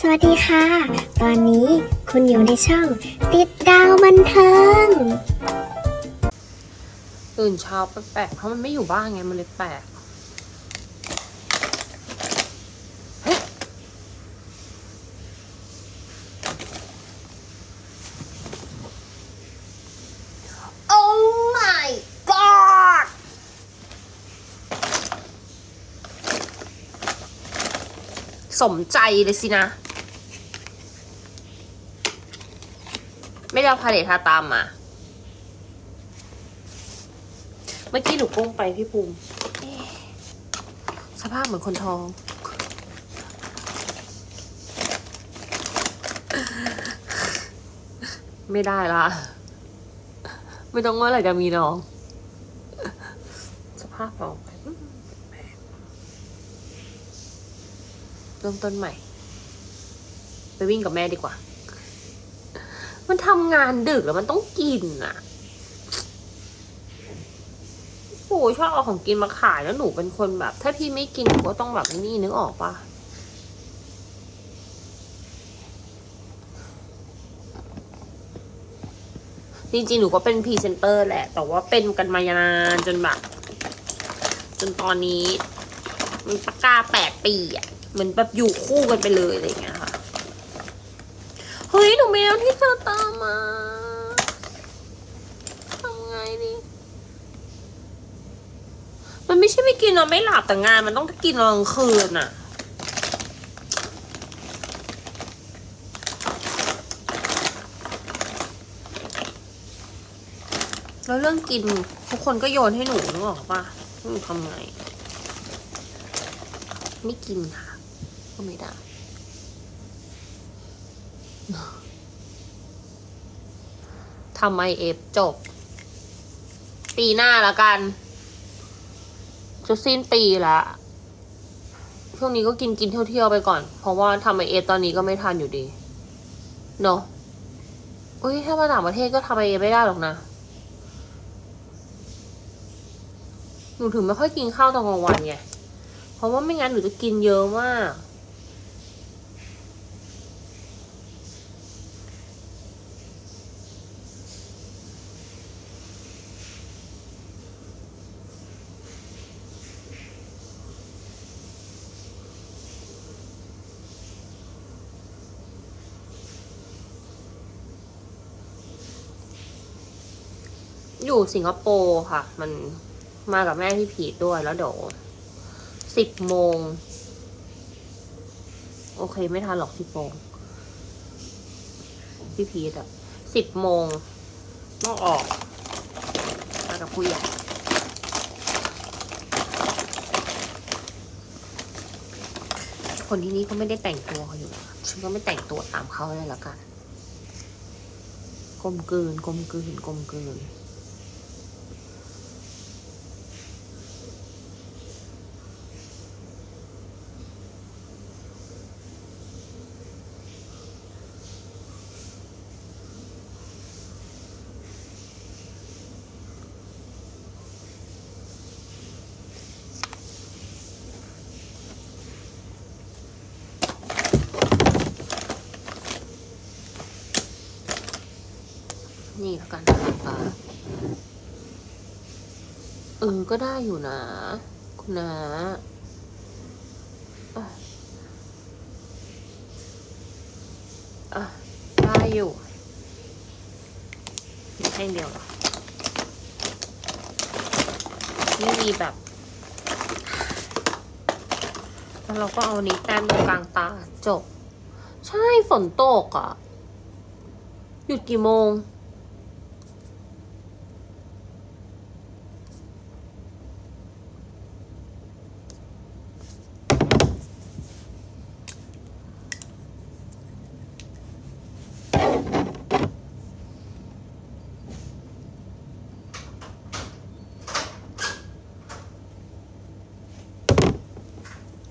สวัสดีค่ะ ตอนนี้คุณอยู่ในช่อง ติดดาวบันเทิง ตื่นเช้าแปลกๆเพราะมันไม่อยู่บ้านไง มันเลยแปลกเฮ้ยโอ้ my god สมใจเลยสินะ ไม่ได้เอาพาเลททาตามมา เมื่อกี้หนูกุ้งไปพี่ภูมิเอ๊ะสภาพเหมือนคนท้อง ไม่ได้ละ ไม่ต้องว่าอะไรจะมีน้อง สภาพออกไปอืมเริ่มต้นใหม่ ไปวิ่งกับแม่ดีกว่า มันทำงานดึกแล้วมันต้องกินอะปู่ชอบเอาของกินมาขายแล้วหนูเป็นคนแบบ ถ้าพี่ไม่กินหนูก็ต้องแบบนี่นึกออกปะจริงๆ หนูก็เป็นพรีเซนเตอร์แหละ แต่ว่าเป็นกันมายานานจนแบบ จนตอนนี้ มันปากกาแปดปีอะ เหมือนแบบอยู่คู่กันไปเลยอะไรอย่างเงี้ยค่ะ ม่เอาที่เธอตามมาทำไงดี มันไม่ใช่ไม่กินนอนไม่หลับแต่งาน มันต้องกินตอนกลางคืนน่ะแล้วเรื่องกิน ทุกคนก็โยนให้หนูนึกออกปะหนูทำไง ไม่กินค่ะ ก็ไม่ได้ำไมเอฟจบ ปีหน้าแล้วกันจะสิ้นปีละช่วงนี้ก็กินกินเที่ยวๆไปก่อน เพราะว่าทำไอเอฟตอนนี้ก็ไม่ทันอยู่ดี เนาะอุ้ยถ้ามาต่างประเทศก็ทำไอเอฟไม่ได้หรอกนะหนูถึงไม่ค่อยกินข้าวตอนกลางวันไง เพราะว่าไม่งั้นหนูจะกินเยอะมาก อยู่สิงคโปร์ค่ะ มันมากับแม่พี่พีทด้วยแล้วเดี๋ยวสิบโมง โอเคไม่ทันหรอกสิบโมงพี่พีทอะสิบโมงต้องออกมากับผู้ใหญ่คนที่นี่เขาไม่ได้แต่งตัวอยู่ ฉันก็ไม่แต่งตัวตามเขาเลยละกันกลมกลืนกลมกลืนกลมกลืน นี่กันนะคะเออ ก็ได้อยู่นะ คุณนาอะอะได้อยู่แค่เดียวไม่มีแบบแล้วเราก็เอานี้แต้มตรงกลางตาจบ ใช่ฝนตกอะ หยุดกี่โมง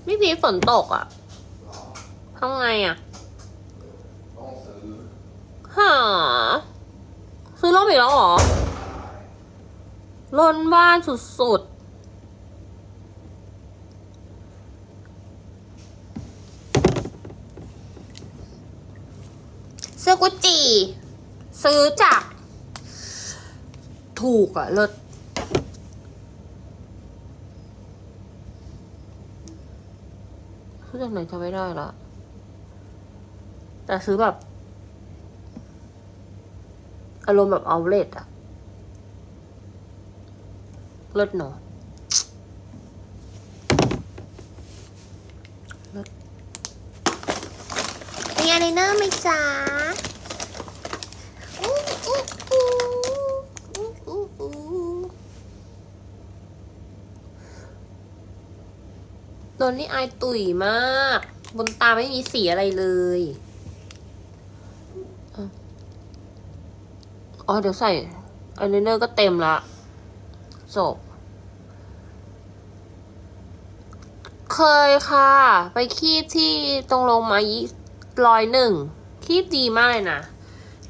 ไม่พีฝนตกอะทำไงอะต้องซื้อหาซื้อร่มอีกแล้วหรอล้นบ้านสุดสื้อกุจจี ซื้อจาก ถูกอะเลิศ ซื้อจากไหนจะไม่ได้ละแต่ซื้อแบบ อารมณ์แบบเอาเลทอะเลิศเนาะเลิศมีอะไรเนอร์ไหมจ๊ะอู้อู้อู้อู้อู้อู้โด นนี่อายตุ๋ยมาก บนตาไม่มีสีอะไรเลยอ๋อเดี๋ยวใส่อายไลเนอร์ก็เต็มละจบเคยค่ะ ไปคีบที่ตรงลงมายี่ร้อยหนึ่งคีบดีมากเลยนะ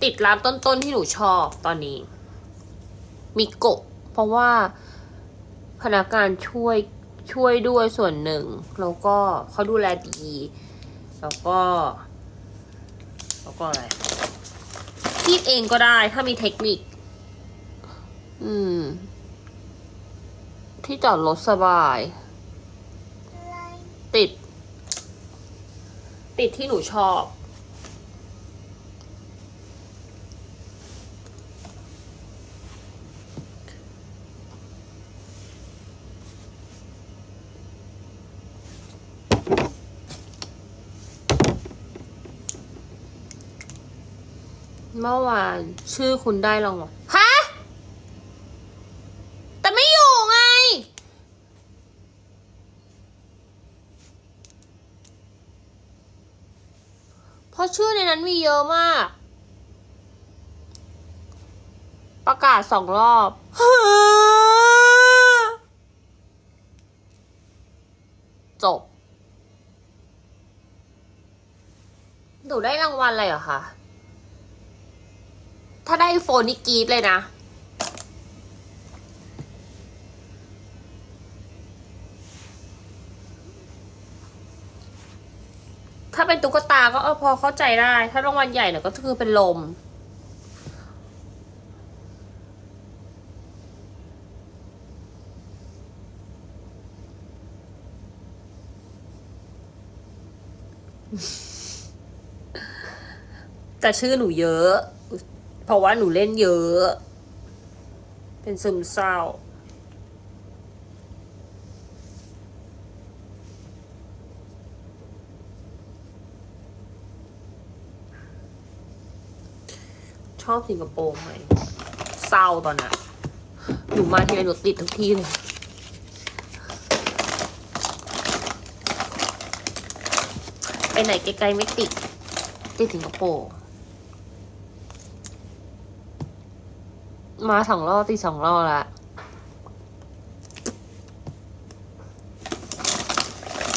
ติดร้านต้นๆที่หนูชอบตอนนี้มิโกะเพราะว่าพนักงานช่วย ช่วยด้วยส่วนหนึ่ง แล้วก็เขาดูแลดี แล้วก็แล้วก็อะไรคีบเองก็ได้ถ้ามีเทคนิค อืม ที่จอดรถสบาย ติด ติดที่หนูชอบ มื่อวานชื่อคุณได้รางวัลฮะ แต่ไม่อยู่ไง เพราะชื่อในนั้นมีเยอะมาก ประกาศสองรอบจบหนูได้รางวัลอะไรเหรอคะ ถ้าได้โฟนนี่กรีดเลยนะ ถ้าเป็นตุ๊กตาก็อพอเข้าใจได้ ถ้ารางวัลใหญ่เนี่ยก็คือเป็นลมแต่ชื่อหนูเยอะ เพราะว่าหนูเล่นเยอะ เป็นซึมเศร้า ชอบสิงคโปร์ไหมเศร้าตอนนั้นหนูมาทีไรหนูติดทุกที่เลยไปไหนไกลๆไม่ติดติดสิงคโปร์ มาสองรอบติดสองรอบละ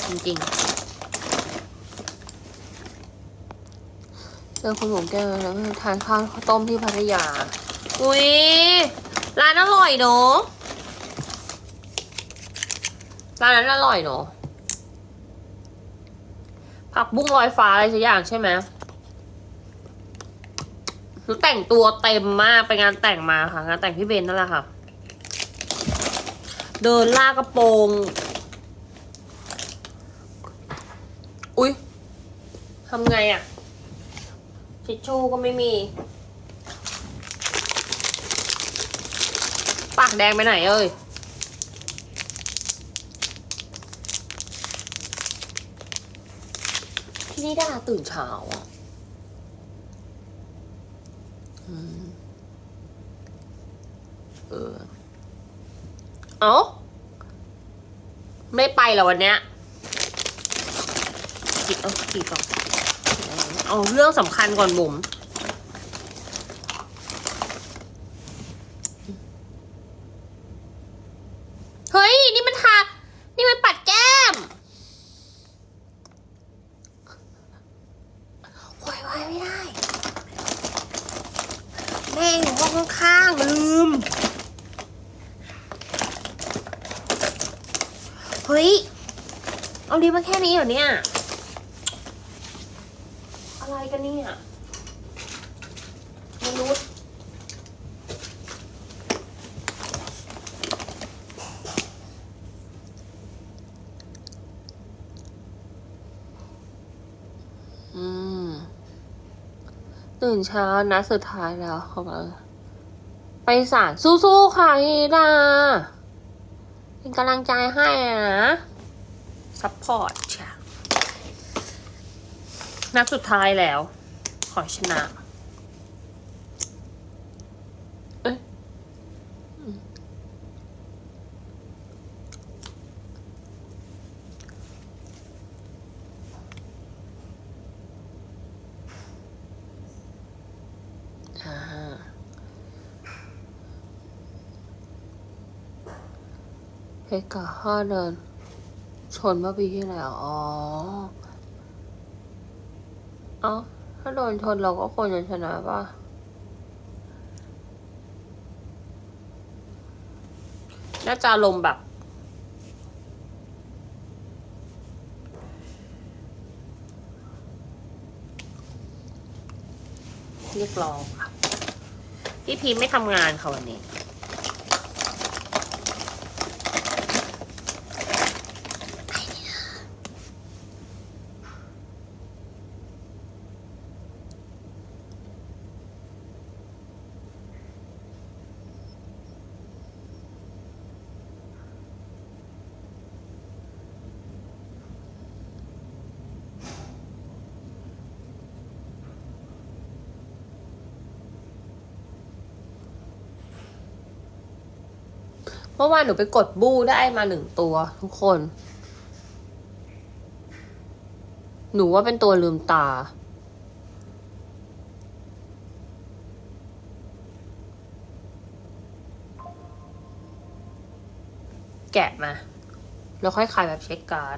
จริงๆเจอคุณหมูแก้วแล้วทานข้าวต้มที่พัทยา อุ้ยร้านอร่อยเนอะร้านนั้นอร่อยเนอะผักบุ้งลอยฟ้าอะไรสักอย่างใช่ไหม นูแต่งตัวเต็มมากไปงานแต่งมาค่ะงานแต่งพี่เบนนั่นแหละค่ะ เดินลากกระโปรง อุ๊ยทำไงอะทิชชู่ก็ไม่มี ปากแดงไปไหนเอ้ยที่นี่ดาราตื่นเช้าอะอืมเออ เอาไม่ไปเหรอวันเนี้ยกิดเอากี่ก่อนเอาเรื่องสำคัญก่อนบุ๋มเฮ้ย นี่มันทา นี่มันปัดแก้มโวยวายไม่ได้ แม่งอยู่ห้องข้างๆลืม เฮ้ย เอาดีมาแค่นี้เหรอเนี่ย อะไรกันเนี่ยมนุษย์อืมตื่นเช้านะสุดท้ายแล้วของเราไปศาลสู้ๆค่ะฮีดา เป็นกำลังใจให้นะซัพพอร์ตนัดสุดท้ายแล้ว ขอชนะ เอ้ยอืมอ่า เพชรกับห้าเดิน ชนเมื่อปีที่แล้ว อ๋อ เอ้า ถ้าโดนชนเราก็ควรจะชนะป่ะ น่าจะลมแบบ เรียกร้องค่ะ พี่พีไม่ทำงานค่ะวันนี้ เมื่อวานหนูไปกดบู้ได้มาหนึ่งตัว ทุกคน หนูว่าเป็นตัวลืมตา แกะมา แล้วค่อยขายแบบเช็คการ์ด